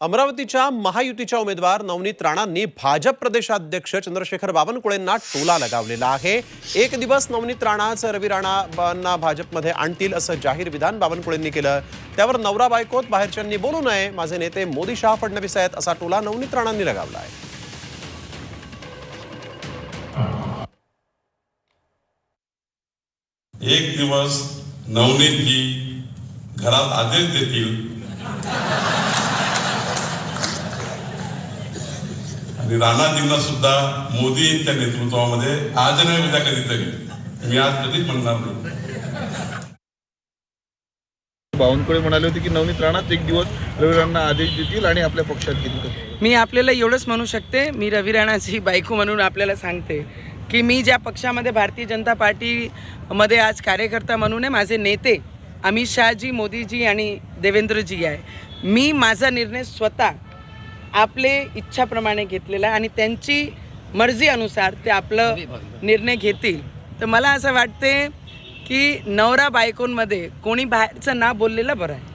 अमरावतीच्या महायुतीच्या उमेदवार नवनीत राणांनी भाजप प्रदेशाध्यक्ष चंद्रशेखर बावनकुळेंना टोला लगावलेला आहे. एक दिवस नवनीत राणाच रवी राणांना भाजपमध्ये आणतील असं जाहीर विधान बावनकुळेंनी केलं. त्यावर नवरा बायकोत बाहेरच्यांनी बोलू नये माझे नेते मोदी शहा फडणवीस आहेत असा टोला नवनीत राणांनी लगावला आहे. एक दिवस नवनीतजी घरात आदेश देतील. आणि राणाजींना सुद्धा मोदींच्या नेतृत्वामध्ये आज नाही उद्या कधीतरी. मी आज कधीच म्हणणार नाही. बावनकुळे म्हणाले होते की नवनीत राणाच एक दिवस रविरांना आदेश देतील आणि आपल्या पक्षात घेतील मी आपल्याला एवढंच म्हणू शकते मी रवी राणाची बायको म्हणून आपल्याला सांगते की मी ज्या पक्षामध्ये भारतीय जनता पार्टीमध्ये आज कार्यकर्ता म्हणून आहे माझे नेते अमित शहाजी मोदीजी आणि देवेंद्रजी आहे. मी माझा निर्णय स्वतः आपले इच्छाप्रमाणे घेतलेला आहे आणि त्यांची मर्जी अनुसार ते आपलं निर्णय घेतील. तर मला असं वाटते की नवरा बायकोंमध्ये कोणी बाहेरचं ना बोललेलं बरं आहे.